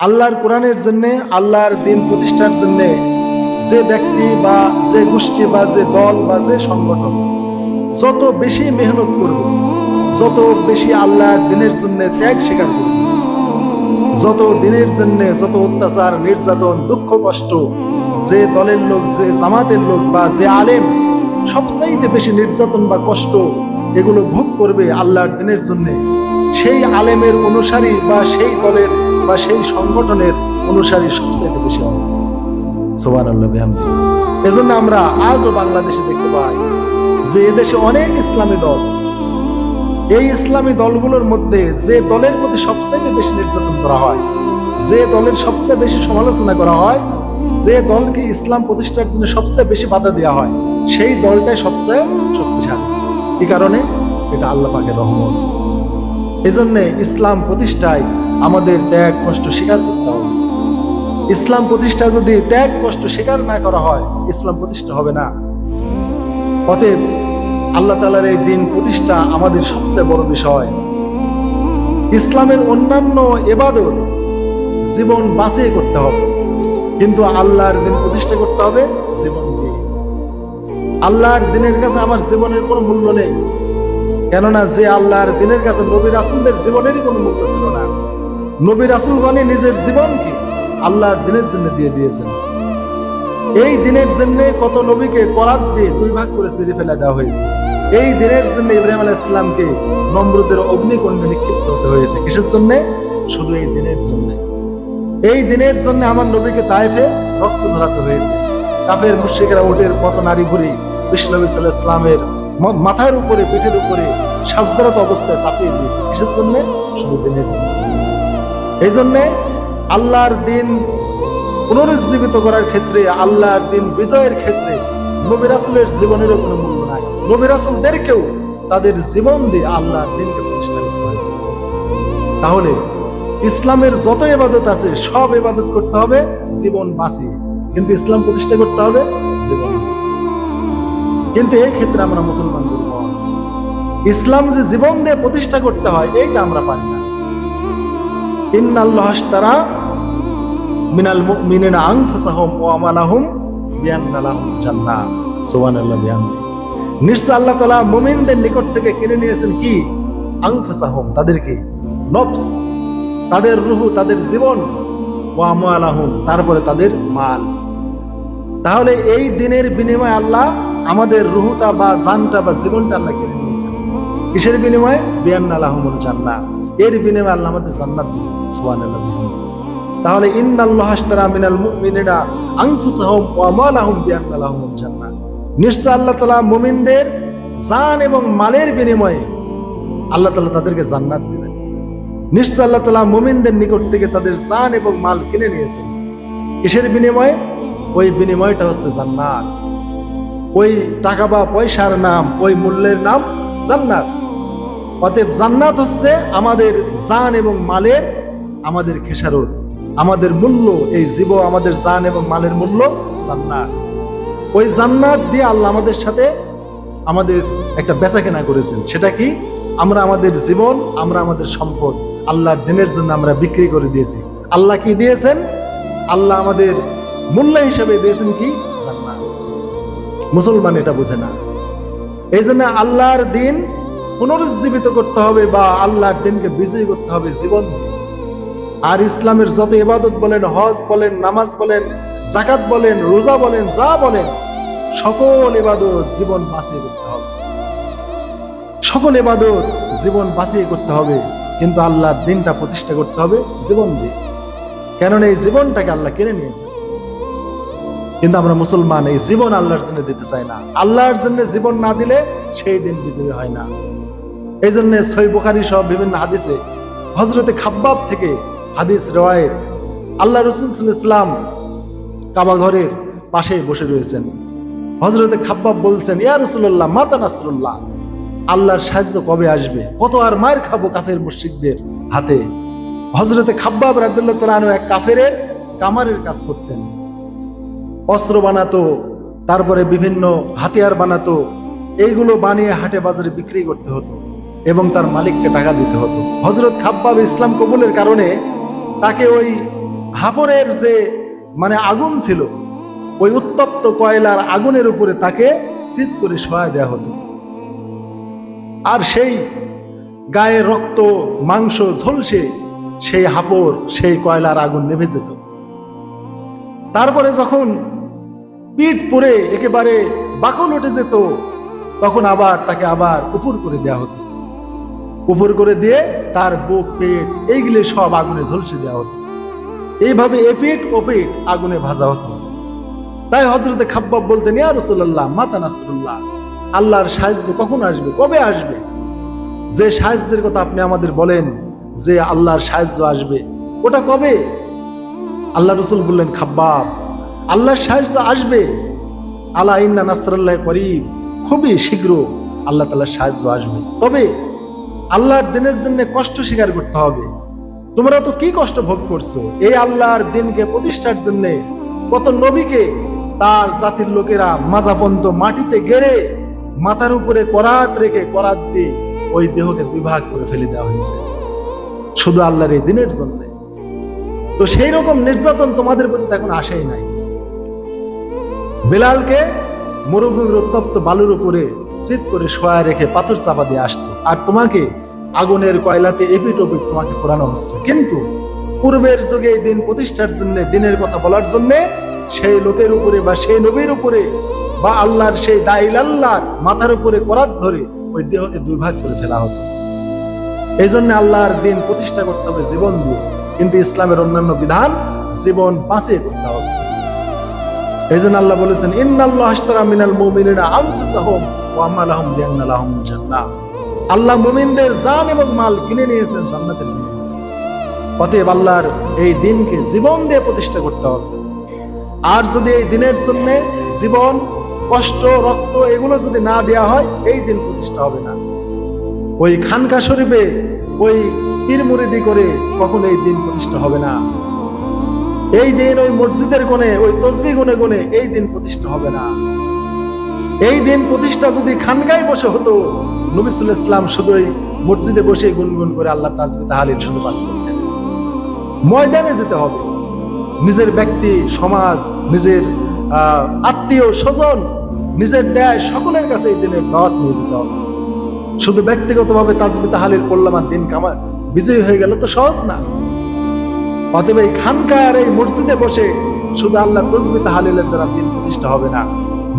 আল্লাহর কোরআনের জন্য, আল্লাহর দিন প্রতিষ্ঠার জন্য যে ব্যক্তি বা যে গোষ্ঠী বা যে দল বা যে সংগঠন যত বেশি মেহনত করবে, যত বেশি আল্লাহর দিনের জন্য ত্যাগ স্বীকার করবে, যত দিনের জন্য যত অত্যাচার, নির্যাতন, দুঃখ, কষ্ট, যে দলের লোক, যে জামাতের লোক বা যে আলেম, সবচাইতে বেশি নির্যাতন বা কষ্ট এগুলো ভোগ করবে আল্লাহর দিনের জন্য। সেই আলেমের অনুসারী বা সেই দলের বা সেই সংগঠনের অনুসারী সবচাইতে বেশি হবে। সোবান এজন্য আমরা আজও বাংলাদেশে দেখতে পাই যে এদেশে অনেক ইসলামী দল। এই ইসলামী দলগুলোর মধ্যে যে দলের প্রতি সবচেয়ে বেশি নির্যাতন করা হয়, যে দলের সবচেয়ে বেশি সমালোচনা করা হয়, যে দলকে ইসলাম প্রতিষ্ঠার জন্য সবচেয়ে বেশি বাধা দেওয়া হয়, সেই দলটাই সবচেয়ে শক্তিশালী। কি কারণে এটা আল্লাহ পাকের রহমত। এজন্যে ইসলাম প্রতিষ্ঠায় আমাদের ত্যাগ, কষ্ট স্বীকার করতে হবে। ইসলাম প্রতিষ্ঠা যদি ত্যাগ, কষ্ট স্বীকার না করা হয়, ইসলাম প্রতিষ্ঠা হবে না। অতএব আল্লাহ তালার এই দিন প্রতিষ্ঠা আমাদের সবচেয়ে বড় বিষয়। ইসলামের অন্যান্য এবাদত জীবন বাঁচিয়ে করতে হবে। কিন্তু আল্লাহর দিন প্রতিষ্ঠা করতে হবে জীবন দিয়ে। আল্লাহর দিনের কাছে আমার জীবনের কোনো মূল্য নেই। কেননা যে আল্লাহর দিনের কাছে নবী রাসুলদের জীবনেরই কোনো মূল্য ছিল না। নবী রাসুলগণে নিজের জীবনকে আল্লাহর দিনের জন্য দিয়ে দিয়েছেন। এই দিনের জন্য কত নবীকে করাত দিয়ে দুই ভাগ করে চিরে ফেলে দেওয়া হয়েছে। এই দিনের জন্য ইব্রাহিম আলাহ ইসলামকে নম্রদের অগ্নিকুণ্ডে নিক্ষিপ্ত হতে হয়েছে। কিসের জন্য? শুধু এই দিনের জন্য। এই দিনের জন্য আমার নবীকে তাইফে রক্ত ঝরাতে হয়েছে। কাফের মুশ্রিকেরা ওটের পচা নারী ভুরি বিষ্ণবী সাল্লাহ ইসলামের মাথার উপরে, পিঠের উপরে সাজদারত অবস্থায় চাপিয়ে দিয়েছে। কিসের জন্য? শুধু দিনের জন্য। এই জন্যে আল্লাহর দিন পুনরুজ্জীবিত করার ক্ষেত্রে, আল্লাহর দিন বিজয়ের ক্ষেত্রে নবী রাসুলের জীবনেরও কোনো মূল্য নাই। নবী রাসুলদেরকেও তাদের জীবন দিয়ে আল্লাহর দিনকে প্রতিষ্ঠা করতে হয়েছে। তাহলে ইসলামের যত এবাদত আছে, সব ইবাদত করতে হবে, জীবন বাঁচিয়ে। কিন্তু ইসলাম প্রতিষ্ঠা করতে হবে জীবন। কিন্তু এই ক্ষেত্রে আমরা মুসলমান দুর্বল ইসলাম যে জীবন দিয়ে প্রতিষ্ঠা করতে হয়, এইটা আমরা পারি না। তারপরে তাদের মাল। তাহলে এই দিনের বিনিময়ে আল্লাহ আমাদের রুহুটা বা জানটা বা জীবনটা আল্লাহ কিনে নিয়েছেন কিসের বিনিময়ে? বিআন্না লাহুমুল জান্নাহ। এর বিনিময়ে আল্লাহ আমাদের জান্নাত বিহামদি তাহলে ইন্নাল্লাহ আশতারা মিনাল মুমিনিনা আনফুসাহুম ওয়া আমালাহুম বিআন্না লাহুমুল জান্নাহ। নিশ্চয় আল্লাহ তাআলা মুমিনদের জান এবং মালের বিনিময়ে আল্লাহ তাআলা তাদেরকে জান্নাত দিবেন নিশ্চয় আল্লাহ মুমিনদের নিকট থেকে তাদের জান এবং মাল কিনে নিয়েছেন। কিসের বিনিময়ে? ওই বিনিময়টা হচ্ছে জান্নাত। ওই টাকা বা পয়সার নাম, ওই মূল্যের নাম জান্নাত। অতএব জান্নাত হচ্ছে আমাদের জান এবং মালের, আমাদের খেসারত। আমাদের মূল্য, এই জীব আমাদের জান এবং মালের মূল্য জান্নাত। ওই জান্নাত দিয়ে আল্লাহ আমাদের সাথে আমাদের একটা বেচা কেনা করেছেন। সেটা কি? আমরা আমাদের জীবন, আমরা আমাদের সম্পদ, আল্লাহর দিনের জন্য আমরা বিক্রি করে দিয়েছি। আল্লাহ কি দিয়েছেন? আল্লাহ আমাদের মূল্য হিসেবে দিয়েছেন কি? জান্নাত। মুসলমান এটা বোঝে না। এই জন্য আল্লাহর দিন পুনরুজ্জীবিত করতে হবে বা আল্লাহর দিনকে বিজয়ী করতে হবে জীবন আর ইসলামের যত ইবাদত বলেন, হজ বলেন, নামাজ বলেন জাকাত বলেন, রোজা বলেন, যা বলেন, সকল ইবাদত জীবন বাঁচিয়ে করতে হবে। সকল ইবাদত জীবন বাঁচিয়ে করতে হবে, কিন্তু আল্লাহর দিনটা প্রতিষ্ঠা করতে হবে জীবন দিয়ে। কেননা এই জীবনটাকে আল্লাহ কিনে নিয়েছেন। কিন্তু আমরা মুসলমান, এই জীবন আল্লাহর জন্য দিতে চাই না। আল্লাহর জন্য জীবন না দিলে সেই দিন বিজয়ী হয় না। এই জন্য সই বুখারি সব বিভিন্ন হাদিসে হজরতে খাব্বাব থেকে হাদিস রয়েত আল্লাহ রসুল ইসলাম কাবা ঘরের পাশে বসে রয়েছেন। হজরতে খাব্বাব বলছেন, ইয়া রসুল্লাহ মাতা নাসরুল্লাহ, আল্লাহর সাহায্য কবে আসবে? কত আর মায়ের খাব কাফের মুশ্রিকদের হাতে? হজরতে খাব্বাব রাদুল্লাহ তালু এক কাফের কামারের কাজ করতেন। অস্ত্র বানাতো, তারপরে বিভিন্ন হাতিয়ার বানাতো, এইগুলো বানিয়ে হাটে বাজারে বিক্রি করতে হতো এবং তার মালিককে টাকা দিতে হতো। হজরত খাব্বাব ইসলাম কবুলের কারণে তাকে ওই হাফরের যে মানে আগুন ছিল, ওই উত্তপ্ত কয়লার আগুনের উপরে তাকে চিত করে সহায় দেওয়া হতো। আর সেই গায়ে রক্ত, মাংস, ঝলসে সেই হাপর সেই কয়লার আগুন নেভে যেত। তারপরে যখন পিঠ পরে একেবারে বাকল উঠে যেত, তখন আবার তাকে আবার উপর করে দেওয়া হতো। উপর করে দিয়ে তার বুক, পেট, এইগুলি সব আগুনে ঝলসে দেওয়া হতো। এইভাবে এপিট ওপিট আগুনে ভাজা হতো। তাই হজরতে খাব্বাব বলতেন, ইয়া রসুল্লাহ মাতা নাসরুল্লাহ, আল্লাহর সাহায্য কখন আসবে, কবে আসবে? যে সাহায্যের কথা আপনি আমাদের বলেন, যে আল্লাহর সাহায্য আসবে, ওটা কবে? আল্লাহ রসুল বললেন, খাব্বাব আল্লাহর সাহায্য আসবে। আল্লাহ ইন্না নাসরাল্লাহ করিব খুবই শীঘ্র আল্লাহ তালার সাহায্য আসবে। তবে আল্লাহর দিনের জন্য কষ্ট স্বীকার করতে হবে। তোমরা তো কি কষ্ট ভোগ করছ? এই আল্লাহর দিনকে প্রতিষ্ঠার জন্য কত নবীকে তার জাতির লোকেরা মাজাপন্ত মাটিতে গেড়ে মাথার উপরে করাত রেখে করাত দিয়ে ওই দেহকে দুই ভাগ করে ফেলে দেওয়া হয়েছে। শুধু আল্লাহর এই দিনের জন্য। তো সেই রকম নির্যাতন তোমাদের প্রতি এখন আসেই নাই। বেলালকে মরুভূমির উত্তপ্ত বালুর উপরে চিত করে শোয়া রেখে পাথর চাপা দিয়ে আসতো। আর তোমাকে আগুনের কয়লাতে এপিট ওপিট তোমাকে পোড়ানো হচ্ছে। কিন্তু পূর্বের যুগে এই দিন প্রতিষ্ঠার জন্য, দিনের কথা বলার জন্য সেই লোকের উপরে বা সেই নবীর উপরে বা আল্লাহর সেই দাইল আল্লাহর মাথার উপরে করাত ধরে ওই দেহকে দুই ভাগ করে ফেলা হতো। এই জন্য আল্লাহর দিন প্রতিষ্ঠা করতে হবে জীবন দিয়ে। কিন্তু ইসলামের অন্যান্য বিধান জীবন বাঁচিয়ে করতে হবে। এই জন্য আল্লাহ বলেছেন মিনাল আল্লাহ জান এবং মাল কিনে নিয়েছেন জান্নাতের অতএব আল্লাহর এই দিনকে জীবন দিয়ে প্রতিষ্ঠা করতে হবে। আর যদি এই দিনের জন্য জীবন, কষ্ট, রক্ত এগুলো যদি না দেয়া হয়, এই দিন প্রতিষ্ঠা হবে না। ওই খানকা শরীফে ওই পীর মুরিদি করে কখন এই দিন প্রতিষ্ঠা হবে না। এই দিন ওই মসজিদের কোণে, ওই তসবি গুনে গুনে এই দিন প্রতিষ্ঠা হবে না। এই দিন প্রতিষ্ঠা যদি খানগায় বসে হতো নবিসুল ইসলাম শুধুই মসজিদে বসে গুনগুন করে আল্লাহ তাজবি তাহালিল শুধু পাঠ করতেন। ময়দানে যেতে হবে। নিজের ব্যক্তি, সমাজ, নিজের আত্মীয়, স্বজন, নিজের দেয় সকলের কাছে এই দিনের দাওয়াত নিয়ে যেতে হবে। শুধু ব্যক্তিগতভাবে তাজবি তাহালিল করলাম আর দিন কামা বিজয়ী হয়ে গেল তো সহজ না? অতএব এই খানকার এই মসজিদে বসে শুধু আল্লাহ তসবি তাহালিলের দ্বারা দিন প্রতিষ্ঠা হবে না,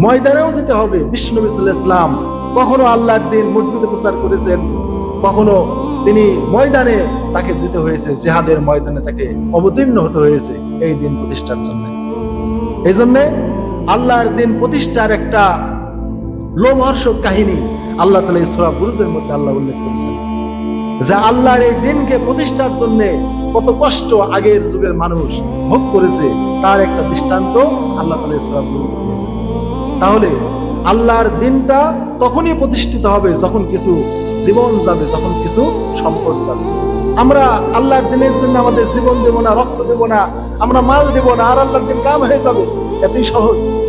ময়দানেও যেতে হবে। বিষ্ণু ইসলাম কখনো আল্লাহর দিন মসজিদে প্রচার করেছেন, কখনো তিনি ময়দানে তাকে যেতে হয়েছে, জেহাদের ময়দানে তাকে অবতীর্ণ হতে হয়েছে এই দিন প্রতিষ্ঠার জন্য। এই জন্যে আল্লাহর দিন প্রতিষ্ঠার একটা লোমহর্ষক কাহিনী আল্লাহ তালা ইসরা বুরুজের মধ্যে আল্লাহ উল্লেখ করেছেন। যে আল্লাহর এই দিনকে প্রতিষ্ঠার জন্য কত কষ্ট আগের যুগের মানুষ ভোগ করেছে, তার একটা দৃষ্টান্ত আল্লাহ তালা বুরুজে দিয়েছেন তাহলে আল্লাহর দিনটা তখনই প্রতিষ্ঠিত হবে যখন কিছু জীবন যাবে, যখন কিছু সম্পদ যাবে। আমরা আল্লাহর দিনের জন্য আমাদের জীবন দেব না, রক্ত দেব না, আমরা মাল দেব না, আর আল্লাহর দিন কাম হয়ে যাবে। এতই সহজ।